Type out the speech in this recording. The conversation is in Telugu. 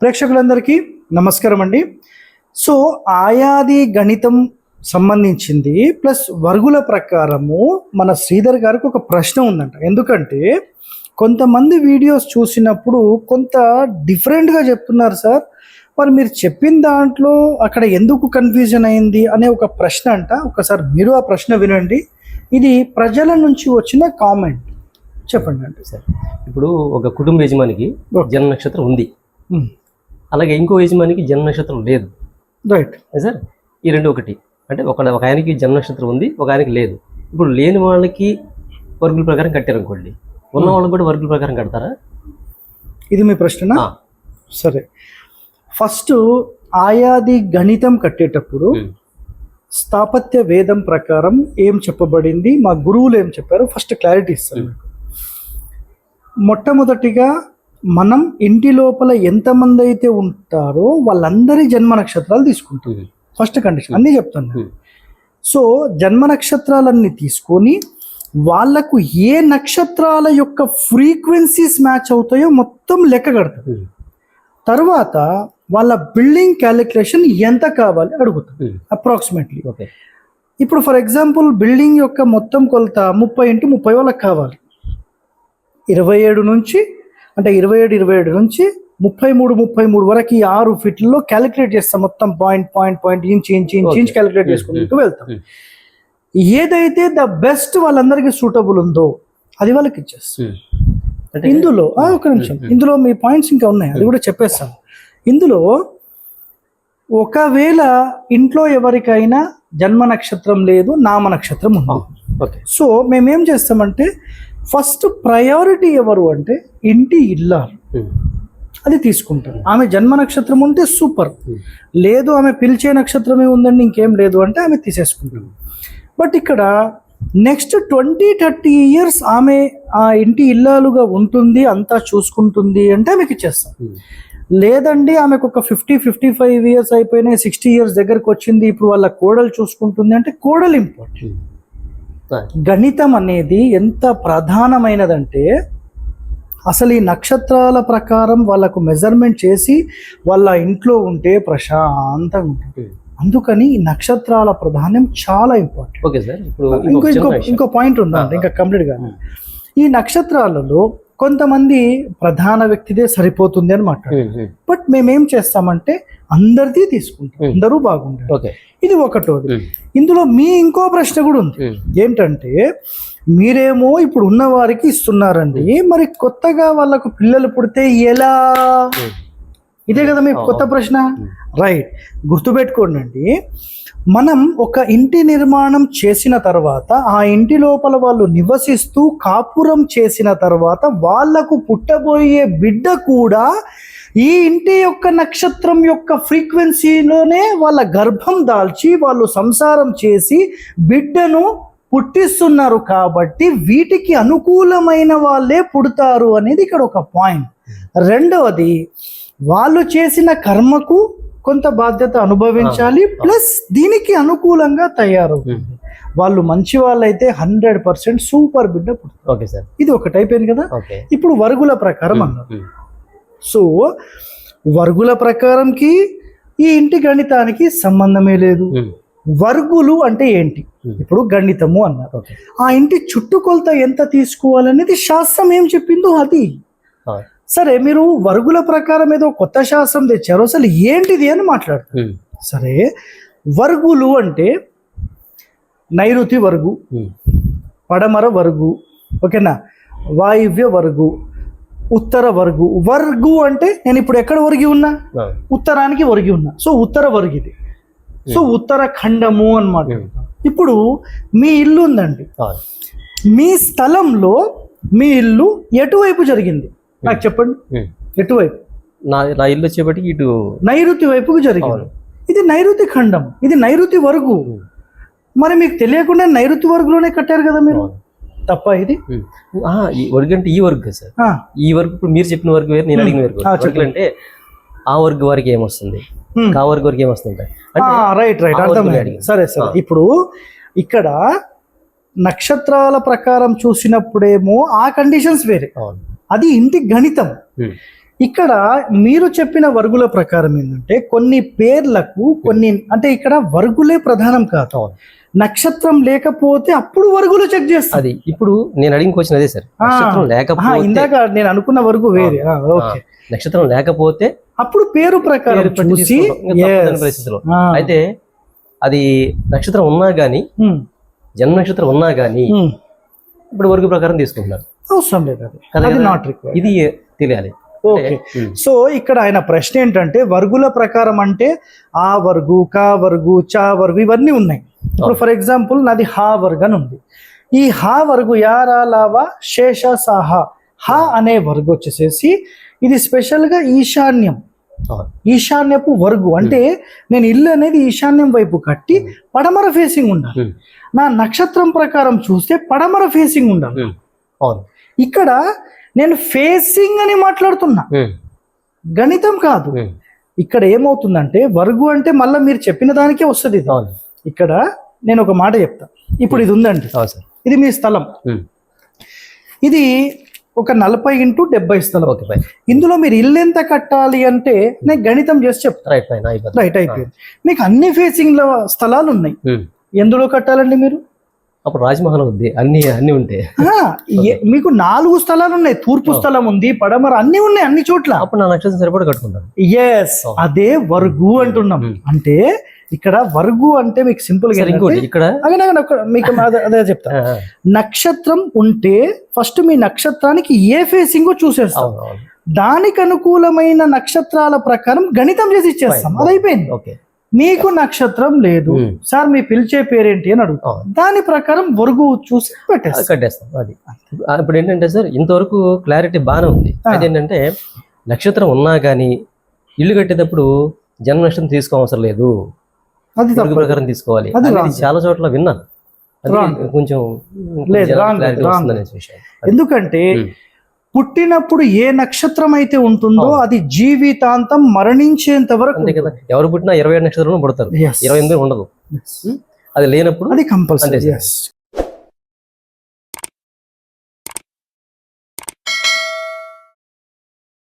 ప్రేక్షకులందరికీ నమస్కారం అండి. సో ఆయాది గణితం సంబంధించింది ప్లస్ వర్గుల ప్రకారము మన శ్రీధర్ గారికి ఒక ప్రశ్న ఉందంట. ఎందుకంటే కొంతమంది వీడియోస్ చూసినప్పుడు కొంత డిఫరెంట్గా చెప్తున్నారు సార్. మరి మీరు చెప్పిన దాంట్లో అక్కడ ఎందుకు కన్ఫ్యూజన్ అయింది అనే ఒక ప్రశ్న అంట. ఒకసారి మీరు ఆ ప్రశ్న వినండి. ఇది ప్రజల నుంచి వచ్చిన కామెంట్ చెప్పండి అంటే సార్ ఇప్పుడు ఒక కుటుంబ యజమానికి. జన్మ నక్షత్రం ఉంది. అలాగే ఇంకో యజమానికి జన్మ నక్షత్రం లేదు రైట్ సార్ ఈ రెండు ఒకటి. అంటే ఒక ఒక ఆయనకి జన్మ నక్షత్రం ఉంది ఒక ఆయనకి లేదు. ఇప్పుడు లేని వాళ్ళకి వర్గుల ప్రకారం కట్టారు అనుకోండి. ఉన్న వాళ్ళకి కూడా వర్గుల ప్రకారం కడతారా? ఇది మీ ప్రశ్న. సరే. ఫస్ట్ ఆయాది గణితం కట్టేటప్పుడు ఉమ్. స్థాపత్య వేదం ప్రకారం ఏం చెప్పబడింది? మా గురువులు ఏం చెప్పారు? First clarity um. మీకు. మొట్టమొదటిగా మనం ఇంటి లోపల ఎంతమంది అయితే ఉంటారో వాళ్ళందరి జన్మ నక్షత్రాలు తీసుకుంటాం. ఉమ్. ఫస్ట్ కండిషన్ అన్నీ చెప్తాను. సో జన్మ నక్షత్రాలన్నీ తీసుకొని వాళ్ళకు ఏ నక్షత్రాల యొక్క ఫ్రీక్వెన్సీస్ మ్యాచ్ అవుతాయో మొత్తం లెక్క కడతారు. తర్వాత వాళ్ళ బిల్డింగ్ క్యాలిక్యులేషన్ ఎంత కావాలి అడుగుతాం ఉమ్. Approximately okay. ఇప్పుడు ఫర్ ఎగ్జాంపుల్ బిల్డింగ్ యొక్క మొత్తం కొలత ముప్పై ఇంటూ ముప్పై వాళ్ళకి కావాలి. ఇరవై ఏడు నుంచి అంటే ఇరవై ఏడు ఇరవై ఏడు నుంచి ముప్పై మూడు ముప్పై మూడు వరకు ఈ ఆరు ఫీట్లలో క్యాలిక్యులేట్ చేస్తాం. మొత్తం point point point inch inch inch inch. Calculate Hmm, చేసుకుంటూ వెళ్తాం. Hmm. ఏదైతే ద బెస్ట్ వాళ్ళందరికీ సూటబుల్ ఉందో అది వాళ్ళకి ఇచ్చేస్తాం. అంటే ఇందులో ఒక నిమిషం. Hmm. ఇందులో మీ పాయింట్స్ ఇంకా ఉన్నాయి. అది కూడా చెప్పేస్తాను ఇందులో ఒకవేళ ఇంట్లో ఎవరికైనా జన్మ నక్షత్రం లేదు నామ నక్షత్రం ఉంది. ఓకే సో మేమేం చేస్తామంటే ఫస్ట్ ప్రయారిటీ ఎవరు అంటే ఇంటి ఇల్లాలు. అది తీసుకుంటాం ఆమె జన్మ నక్షత్రం ఉంటే సూపర్. లేదు ఆమె పిలిచే నక్షత్రమే ఉందండి ఇంకేం లేదు అంటే ఆమె తీసేసుకుంటాం బట్ ఇక్కడ నెక్స్ట్ ట్వంటీ థర్టీ ఇయర్స్ ఆమె ఆ ఇంటి ఇల్లాలుగా ఉంటుంది అంతా చూసుకుంటుంది అంటే ఆమెకి ఇచ్చేస్తాం. లేదండి ఆమెకు ఒక ఫిఫ్టీ ఫిఫ్టీ ఫైవ్ ఇయర్స్ అయిపోయినాయి సిక్స్టీ ఇయర్స్ దగ్గరకు వచ్చింది ఇప్పుడు వాళ్ళ కోడలు చూసుకుంటుంది అంటే కోడలు ఇంపార్టెంట్. గణితం అనేది ఎంత ప్రధానమైనదంటే అసలు ఈ నక్షత్రాల ప్రకారం వాళ్ళకు మెజర్మెంట్ చేసి వాళ్ళ ఇంట్లో ఉంటే ప్రశాంతంగా ఉంటుంది. అందుకని ఈ నక్షత్రాల ప్రాధాన్యం చాలా ఇంపార్టెంట్ ఓకే సార్ ఇప్పుడు ఇంకో ఇంకో పాయింట్ ఉందండి ఇంకా కంప్లీట్గా ఉమ్. ఈ నక్షత్రాలలో కొంతమంది ప్రధాన వ్యక్తిదే సరిపోతుంది అని మాట్లాడారు. బట్ మేమేం చేస్తామంటే అందరిది తీసుకుంటాం. అందరూ బాగుంటారు ఓకే ఇది ఒకటోది ఉమ్. ఇందులో మీ ఇంకో ప్రశ్న కూడా ఉంది. ఏంటంటే మీరేమో ఇప్పుడు ఉన్న వారికి ఇస్తున్నారండి మరి కొత్తగా వాళ్ళకు పిల్లలు పుడితే ఎలా. ఇదే కదా మీ కొత్త ప్రశ్న? రైట్. గుర్తుపెట్టుకోండి అండి మనం ఒక ఇంటి నిర్మాణం చేసిన తర్వాత ఆ ఇంటి లోపల వాళ్ళు నివసిస్తూ కాపురం చేసిన తర్వాత వాళ్ళకు పుట్టబోయే బిడ్డ కూడా ఈ ఇంటి యొక్క నక్షత్రం యొక్క ఫ్రీక్వెన్సీలోనే వాళ్ళ గర్భం దాల్చి వాళ్ళు సంసారం చేసి బిడ్డను పుట్టిస్తున్నారు కాబట్టి వీటికి అనుకూలమైన వాళ్ళే పుడతారు అనేది ఇక్కడ ఒక పాయింట్. రెండవది వాళ్ళు చేసిన కర్మకు కొంత బాధ్యత అనుభవించాలి ప్లస్ దీనికి అనుకూలంగా తయారవుతుంది వాళ్ళు మంచి వాళ్ళైతే హండ్రెడ్ పర్సెంట్ సూపర్ బిడ్డ ఓకే సార్. ఇది ఒకటి అయిపోయింది కదా? ఇప్పుడు వర్గుల ప్రకారం అన్నారు. సో వర్గుల ప్రకారంకి ఈ ఇంటి గణితానికి సంబంధమే లేదు. వర్గులు అంటే ఏంటి. ఇప్పుడు గణితము అన్నారు. ఆ ఇంటి చుట్టుకొలత ఎంత తీసుకోవాలనేది శాస్త్రం ఏం చెప్పిందో అది. సరే మీరు వర్గుల ప్రకారం ఏదో కొత్త శాస్త్రం తెచ్చారు. అసలు ఏంటిది అని మాట్లాడతారు. ఉమ్. సరే వర్గులు అంటే నైరుతి వర్గు. పడమర వర్గు ఓకేనా? వాయువ్య వర్గు ఉత్తర వర్గు. వర్గు అంటే నేను ఇప్పుడు ఎక్కడ ఒరిగి ఉన్నా. ఉత్తరానికి ఒరిగి ఉన్నా. సో ఉత్తర వర్గు ఇది సో ఉత్తర ఖండము అన్నమాట ఉమ్. ఇప్పుడు మీ ఇల్లు ఉందండి. మీ స్థలంలో మీ ఇల్లు ఎటువైపు జరిగింది? నాకు చెప్పండి. ఎటువైపు నా నా ఇల్లు వచ్చేపటికి ఇటు నైరుతి వైపుకు జరిగింది. ఇది నైరుతి ఖండం ఇది నైరుతి వరకు. మరి మీకు తెలియకుండా నైరుతి వరకులోనే కట్టారు కదా మీరు. తప్ప ఇది. ఆ, వర్గ్ అంటే ఈ వర్గ్ సార్ ఆ, ఈ వర్గ్ ఇప్పుడు మీరు చెప్పిన వర్గ్ వేరు నేను అడిగిన ఆ, చెప్పండి. అంటే ఆ వర్గ్ వారికి ఏమొస్తుంది. కా వర్గ్ వారికి ఏమొస్తుంది ఆ, రైట్ రైట్ ఆ అర్థమైంది అడిగాను. సరే సరే ఆ. ఇప్పుడు ఇక్కడ నక్షత్రాల ప్రకారం చూసినప్పుడేమో ఆ కండిషన్స్ వేరే అవును అది ఇంటి గణితం. ఇక్కడ మీరు చెప్పిన వర్గుల ప్రకారం ఏంటంటే కొన్ని పేర్లకు కొన్ని అంటే ఇక్కడ వర్గులే ప్రధానం కాదు. నక్షత్రం లేకపోతే అప్పుడు వర్గులు చెక్ చేస్తారు. అది ఇప్పుడు నేను అడిగిన క్వశ్చన్ అదే సార్. నక్షత్రం లేకపోతే ఇందాక నేను అనుకున్న వరకు వేరే. ఓకే. నక్షత్రం లేకపోతే అప్పుడు పేరు ప్రకారం చూసి. పరిస్థితిలో. అయితే అది నక్షత్రం ఉన్నా గానీ జన్మ నక్షత్రం ఉన్నా గానీ. ఇప్పుడు వర్గ ప్రకారం తీసుకుంటున్నారు. అవసరం లేదు అది? నాట్ రిక్వైర్డ్ ఇది తెలియాలి. ఓకే. సో ఇక్కడ ఆయన ప్రశ్న ఏంటంటే వర్గుల ప్రకారం అంటే ఆ వర్గు కా వర్గు చా వర్గు ఇవన్నీ ఉన్నాయి. ఇప్పుడు ఫర్ ఎగ్జాంపుల్ నాది హా వర్గ్ అని ఉంది. ఈ హా వర్గు యారా లావా శేష సాహా? హా అనే వర్గు వచ్చేసేసి ఇది స్పెషల్గా ఈశాన్యం. ఈశాన్యపు వర్గు. అంటే నేను ఇల్లు అనేది ఈశాన్యం వైపు కట్టి పడమర ఫేసింగ్ ఉండాలి. నా నక్షత్రం ప్రకారం చూస్తే పడమర ఫేసింగ్ ఉండాలి. అవును. ఇక్కడ నేను ఫేసింగ్ అని మాట్లాడుతున్నా. గణితం కాదు. ఇక్కడ ఏమవుతుందంటే వర్గు అంటే మళ్ళీ మీరు చెప్పిన దానికే వస్తుంది ఇది. ఇక్కడ నేను ఒక మాట చెప్తా. ఇప్పుడు ఇది ఉందండి. ఇది మీ స్థలం. ఇది ఒక నలభై ఇంటూ డెబ్బై స్థలం. ఓకే ఫైన్ ఇందులో మీరు ఇల్లు ఎంత కట్టాలి అంటే నేను గణితం చేసి చెప్తా. రైట్ రైట్ అయిపోయింది. మీకు అన్ని ఫేసింగ్ స్థలాలు ఉన్నాయి. ఎందులో కట్టాలండి మీరు? అప్పుడు రాజమహల్ ఉంది. అన్ని అన్ని ఉంటే. ఆ, ఏ- మీకు నాలుగు స్థలాలు ఉన్నాయి తూర్పు స్థలం ఉంది పడమర అన్ని ఉన్నాయి అన్ని చోట్ల. అప్పుడు నా నక్షత్రం సరిపడా కట్టుకుంటాను. ఎస్. అదే వర్గు అంటున్నాం. Hmm. అంటే ఇక్కడ వర్గు అంటే మీకు సింపుల్గా ఇంకోటి ఇక్కడ? మీకు అదే- చెప్తా. నక్షత్రం ఉంటే ఫస్ట్ మీ నక్షత్రానికి ఏ ఫేసింగ్ చూసేస్తాం. దానికి అనుకూలమైన నక్షత్రాల ప్రకారం గణితం చేసి ఇచ్చేస్తాం. Fine. అది అయిపోయింది. ఓకే మీకు నక్షత్రం లేదు. సార్ మీ పిలిచే పేరేంటి అని అడుగుతాం. దాని ప్రకారం వర్గు చూసి పెట్టేస్తాం కట్టేస్తాం అది ఇప్పుడు ఏంటంటే సార్ ఇంతవరకు క్లారిటీ బాగానే ఉంది ఏంటంటే నక్షత్రం ఉన్నా కానీ ఇల్లు కట్టేటప్పుడు జన్మ నక్షత్రం తీసుకో అవసరం లేదు అది ప్రకారం తీసుకోవాలి. చాలా చోట్ల విన్నాను. కొంచెం. ఎందుకంటే. పుట్టినప్పుడు ఏ నక్షత్రం అయితే ఉంటుందో. అది జీవితాంతం మరణించేంత వరకు అంతే కదా. ఎవరు పుట్టినా ఇరవై ఏడు నక్షత్రంలో పుడతారు. ఇరవై ఎనిమిది ఉండదు. అది లేనప్పుడు అది కంపల్సరీ.